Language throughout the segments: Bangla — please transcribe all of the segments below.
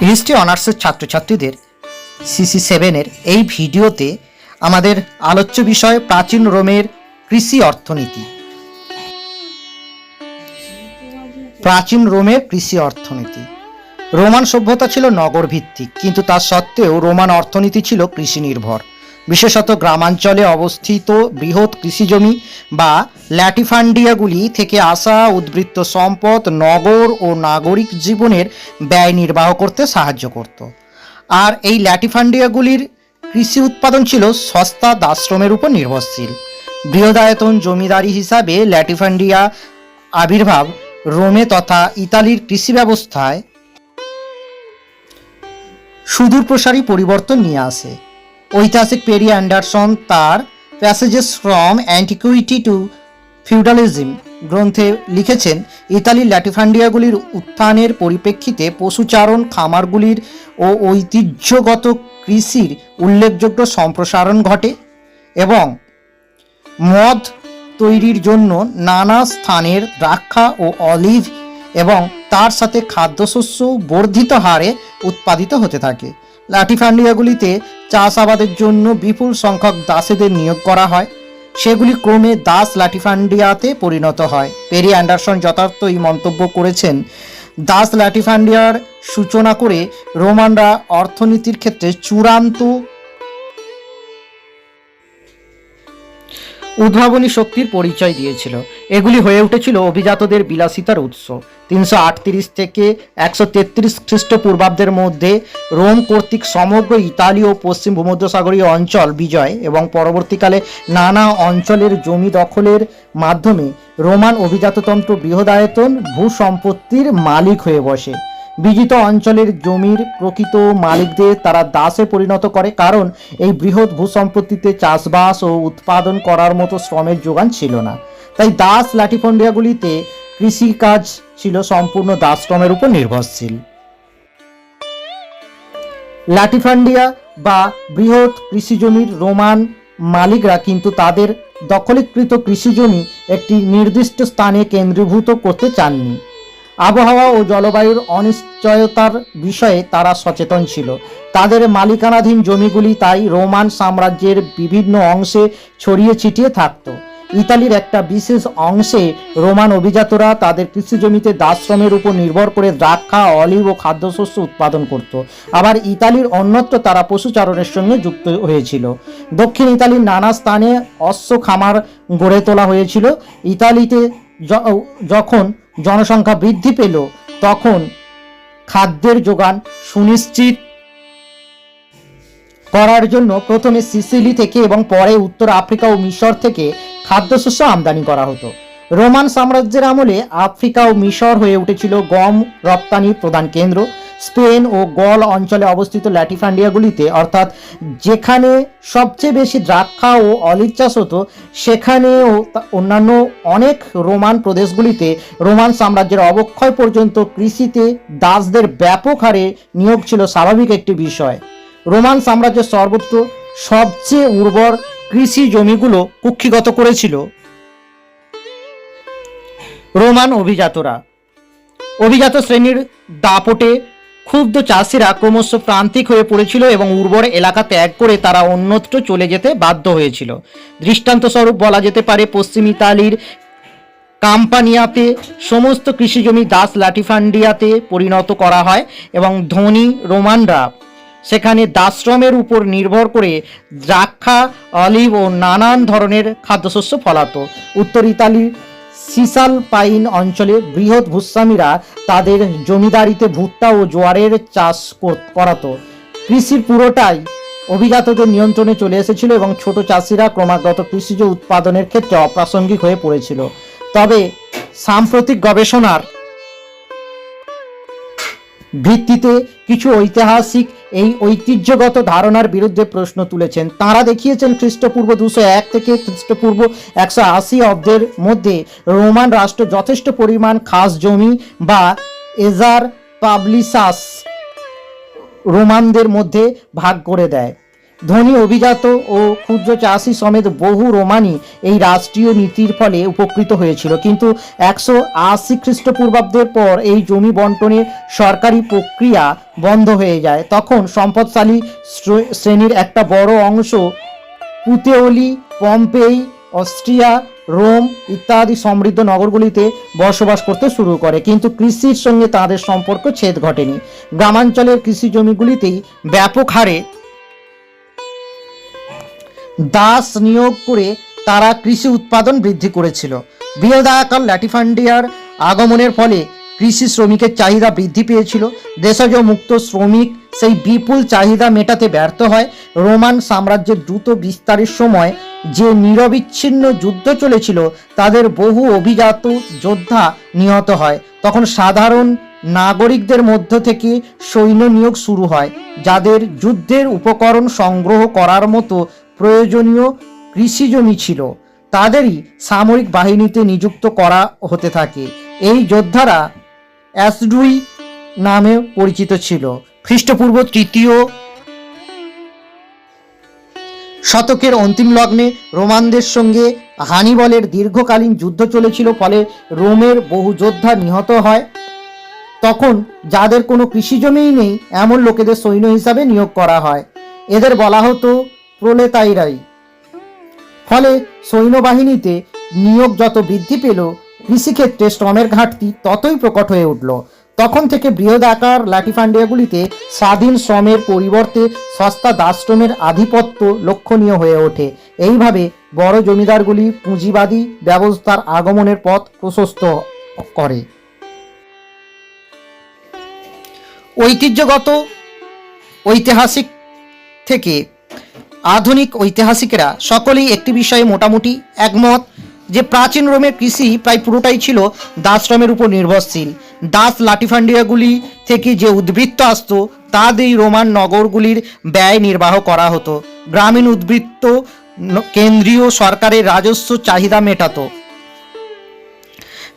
হিস্ট্রি অনার্সের ছাত্রছাত্রীদের সিসি সেভেনের এই ভিডিওতে আমাদের আলোচ্য বিষয় প্রাচীন রোমের কৃষি অর্থনীতি। প্রাচীন রোমের কৃষি অর্থনীতি। রোমান সভ্যতা ছিল নগর ভিত্তিক কিন্তু তা সত্ত্বেও রোমান অর্থনীতি ছিল কৃষি নির্ভর বিশেষত গ্রামাঞ্চলে অবস্থিত বৃহৎ কৃষিজমি বা ল্যাটিফান্ডিয়াগুলি থেকে আসা উদ্বৃত্ত সম্পদ নগর ও নাগরিক জীবনের ব্যয় নির্বাহ করতে সাহায্য করত। আর এই ল্যাটিফান্ডিয়াগুলির কৃষি উৎপাদন ছিল সস্তা দাশ্রমের উপর নির্ভরশীল। বৃহদায়তন জমিদারি হিসাবে ল্যাটিফান্ডিয়া আবির্ভাব রোমে তথা ইতালির কৃষি ব্যবস্থায় সুদূর প্রসারী পরিবর্তন নিয়ে আসে। ঐতিহাসিক পেরি অ্যান্ডারসন তার Passages from Antiquity to Feudalism গ্রন্থে লিখেছেন, ইতালির ল্যাটিফান্ডিয়াগুলির উত্থানের পরিপ্রেক্ষিতে পশুচারণ খামারগুলির ও ঐতিহ্যগত কৃষির উল্লেখযোগ্য সম্প্রসারণ ঘটে এবং মদ তৈরির জন্য নানা স্থানের দ্রাক্ষা ও অলিভ এবং তার সাথে খাদ্যশস্য বর্ধিত হারে উৎপাদিত হতে থাকে। লাঠিফান্ডিয়াগুলিতে চাষাবাদের জন্য বিপুল সংখ্যক দাসেদের নিয়োগ করা হয়। সেগুলি ক্রমে দাস লাঠিফান্ডিয়াতে পরিণত হয়। পেরি অ্যান্ডারসন যথার্থ এই মন্তব্য করেছেন। দাস লাঠিফান্ডিয়ার সূচনা করে রোমানরা অর্থনীতির ক্ষেত্রে চূড়ান্ত উদ্ভাবনী শক্তির পরিচয় দিয়েছিল। এগুলি হয়ে উঠেছিল অভিজাতদের বিলাসিতার উৎস। তিনশো আটত্রিশ থেকে একশো তেত্রিশ খ্রিস্টপূর্বাব্দের মধ্যে রোম কর্তৃক সমগ্র ইতালি ও পশ্চিম ভূমধ্যসাগরীয় অঞ্চল বিজয় এবং পরবর্তীকালে নানা অঞ্চলের জমি দখলের মাধ্যমে রোমান অভিজাততন্ত্র বৃহদায়তন ভূসম্পত্তির মালিক হয়ে বসে। বিজিত অঞ্চলের জমির প্রকৃত মালিকদের তারা দাসে পরিণত করে, কারণ এই বৃহৎ ভূসম্পত্তিতে চাষবাস ও উৎপাদন করার মতো শ্রমের যোগান ছিল না। তাই দাস লাঠিফন্ডিয়াগুলিতে কৃষিকাজ ছিল সম্পূর্ণ দাসশ্রমের উপর নির্ভরশীল। লাঠিফান্ডিয়া বা বৃহৎ কৃষিজমির রোমান মালিকরা কিন্তু তাদের দখলীকৃত কৃষিজমি একটি নির্দিষ্ট স্থানে কেন্দ্রীভূত করতে চাননি। আবহাওয়া ও জলবায়ুর অনিশ্চয়তার বিষয়ে তারা সচেতন ছিল। তাদের মালিকানাধীন জমিগুলি তাই রোমান সাম্রাজ্যের বিভিন্ন অংশে ছড়িয়ে ছিটিয়ে থাকত। ইতালির একটা বিশেষ অংশে রোমান অভিজাতরা তাদের কৃষিজমিতে দাশ্রমের উপর নির্ভর করে দ্রাক্ষা, অলিভ ও খাদ্যশস্য উৎপাদন করত। আবার ইতালির অন্যত্র তারা পশুচারণের সঙ্গে যুক্ত হয়েছিল। দক্ষিণ ইতালির নানা স্থানে অশ্ব খামার গড়ে তোলা হয়েছিল। ইতালিতে যখন জনসংখ্যা বৃদ্ধি পেল, তখন খাদ্যের যোগান সুনিশ্চিত করার জন্য প্রথমে সিসিলি থেকে এবং পরে উত্তর আফ্রিকা ও মিশর থেকে খাদ্যশস্য আমদানি করা হতো। রোমান সাম্রাজ্যের আমলে আফ্রিকা ও মিশর হয়ে উঠেছিল গম রপ্তানির প্রধান কেন্দ্র। স্পেন ও গল অঞ্চলে অবস্থিত ল্যাটিফান্ডিয়াগুলিতে, অর্থাৎ যেখানে সবচেয়ে বেশি দ্রাক্ষা ও অলিভ চাষ হতো সেখানেও অন্যান্য অনেক রোমান প্রদেশগুলিতে রোমান সাম্রাজ্যের অবক্ষয় পর্যন্ত কৃষিতে দাসদের ব্যাপক হারে নিয়োগ ছিল স্বাভাবিক একটি বিষয়। রোমান সাম্রাজ্যের সর্বত্র সবচেয়ে উর্বর কৃষি জমিগুলো কুক্ষিগত করেছিল। রোমান অভিজাতরা। অভিজাত শ্রেণির দাপটে ক্ষুব্ধ চাষিরা ক্রমশ প্রান্তিক হয়ে পড়েছিল এবং উর্বর এলাকা ত্যাগ করে তারা অন্যত্র চলে যেতে বাধ্য হয়েছিল। দৃষ্টান্তস্বরূপ বলা যেতে পারে, পশ্চিম ইতালির কাম্পানিয়াতে সমস্ত কৃষিজমি দাস লাটিফান্ডিয়াতে পরিণত করা হয় এবং ধনী রোমানরা সেখানে দাশ্রমের উপর নির্ভর করে দ্রাক্ষা, অলিভ ও নানান ধরনের খাদ্যশস্য ফলাতো। উত্তর ইতালির সিসাল পাইন অঞ্চলে বৃহৎ ভূস্বামীরা তাদের জমিদারিতে ভুট্টা ও জোয়ারের চাষ করাতো। কৃষির পুরোটাই অভিজাতদের নিয়ন্ত্রণে চলে এসেছিল এবং ছোট চাষিরা ক্রমাগত কৃষিজ উৎপাদনের ক্ষেত্রে অপ্রাসঙ্গিক হয়ে পড়েছিল। তবে সাম্প্রতিক গবেষণার ভিত্তিতে কিছু ঐতিহাসিক এই ঐতিহ্যগত ধারণার বিরুদ্ধে প্রশ্ন তুলেছেন। তারা দেখিয়েছেন খ্রিস্টপূর্ব দুশো এক থেকে খ্রিস্টপূর্ব একশো আশি অব্দের মধ্যে রোমান রাষ্ট্র যথেষ্ট পরিমাণ খাস জমি বা এজার পাবলিসাস রোমানদের মধ্যে ভাগ করে দেয়। ধনী অভিজাত ও ক্ষুদ্র চাষি সমেত বহু রোমানি এই রাষ্ট্রীয় নীতির ফলে উপকৃত হয়েছিল। কিন্তু একশো আশি খ্রিস্টপূর্বাব্দের পর এই জমি বন্টনের সরকারি প্রক্রিয়া বন্ধ হয়ে যায়। তখন সম্পদশালী শ্রেণির একটা বড় অংশ পুতেওলি, পম্পেই, অস্ট্রিয়া, রোম ইত্যাদি সমৃদ্ধ নগরগুলিতে বসবাস করতে শুরু করে। কিন্তু কৃষির সঙ্গে তাদের সম্পর্ক ছেদ ঘটেনি। গ্রামাঞ্চলের কৃষি জমিগুলিতেই ব্যাপক হারে দাস নিয়োগ করে তারা কৃষি উৎপাদন বৃদ্ধি করেছিল। বৃহদাকার ল্যাটিফান্ডিয়ার আগমনের ফলে কৃষি শ্রমিকের চাহিদা বৃদ্ধি পেয়েছিল। দেশজ মুক্ত শ্রমিক সেই বিপুল চাহিদা মেটাতে ব্যর্থ হয়। রোমান সাম্রাজ্যের দ্রুত বিস্তারের সময় যে নিরবিচ্ছিন্ন যুদ্ধ চলেছিল, তাদের বহু অভিজাত যোদ্ধা নিহত হয়। তখন সাধারণ নাগরিকদের মধ্য থেকে সৈন্য নিয়োগ শুরু হয়, যাদের যুদ্ধের উপকরণ সংগ্রহ করার মতো প্রয়োজনীয় কৃষি জমি ছিল, তাদেরই সামরিক বাহিনীতে নিযুক্ত করা হতে থাকে। এই যোদ্ধারা অ্যাসডুই নামে পরিচিত ছিল। খ্রিস্টপূর্ব তৃতীয় শতকের অন্তিম লগ্নে রোমানদের সঙ্গে হানিবলের দীর্ঘকালীন যুদ্ধ চলেছিল, ফলে রোমের বহু যোদ্ধা নিহত হয়। তখন যাদের কোনো কৃষিজমিই নেই, এমন লোকেদের সৈন্য হিসাবে নিয়োগ করা হয়। এদের বলা হতো প্রলেতাইরাই ফলে সৈন্যবাহিনীতে নিয়োগ যত বৃদ্ধি পেল, কৃষিক্ষেত্রে শ্রমের ঘাটতি ততই প্রকট হয়ে উঠল। তখন থেকে বৃহৎ আকার লাঠিফান্ডিয়াগুলিতে স্বাধীন শ্রমের পরিবর্তে সস্তা দাশ্রমের আধিপত্য লক্ষণীয় হয়ে ওঠে। এইভাবে বড় জমিদারগুলি পুঁজিবাদী ব্যবস্থার আগমনের পথ প্রশস্ত করে। ঐতিহ্যগত, ঐতিহাসিক থেকে আধুনিক ঐতিহাসিকেরা সকলেই একটি বিষয়ে মোটামুটি একমত যে প্রাচীন রোমের কৃষি প্রায় পুরোটাই ছিল দাসশ্রমের উপর নির্ভরশীল। দাস লাঠিফান্ডিয়াগুলি থেকে যে উদ্বৃত্ত আসত, তা দিয়েই রোমান নগরগুলির ব্যয় নির্বাহ করা হতো। গ্রামীণ উদ্বৃত্ত কেন্দ্রীয় সরকারের রাজস্ব চাহিদা মেটাতো।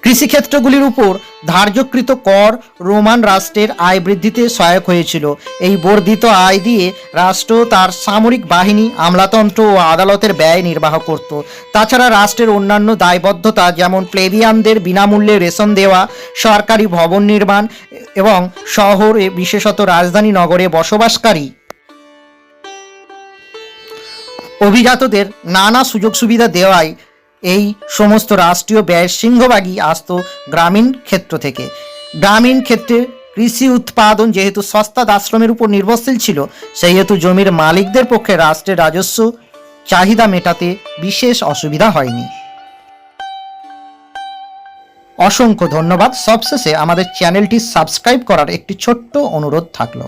কৃষিক্ষেত্রগুলির উপর ধার্যকৃত কর রোমান রাষ্ট্রের আয় বৃদ্ধিতে সহায়ক হয়েছিল। এই বর্ধিত আয় দিয়ে রাষ্ট্র তার সামরিক বাহিনী, আমলাতন্ত্র ও আদালতের ব্যয় নির্বাহ করত। তাছাড়া রাষ্ট্রের অন্যান্য দায়বদ্ধতা যেমন প্লেবিয়ানদের বিনামূল্যে রেশন দেওয়া, সরকারি ভবন নির্মাণ এবং শহরে বিশেষত রাজধানী নগরে বসবাসকারী অভিজাতদের নানা সুযোগ সুবিধা দেওয়ায় এই সমস্ত রাষ্ট্রীয় ব্যয়ের সিংহভাগই আসত গ্রামীণ ক্ষেত্র থেকে। গ্রামীণ ক্ষেত্রে কৃষি উৎপাদন যেহেতু সস্তা দাশ্রমের উপর নির্ভরশীল ছিল, সেহেতু জমির মালিকদের পক্ষে রাষ্ট্রের রাজস্ব চাহিদা মেটাতে বিশেষ অসুবিধা হয়নি। অসংখ্য ধন্যবাদ। সবশেষে আমাদের চ্যানেলটি সাবস্ক্রাইব করার একটি ছোট্ট অনুরোধ থাকল।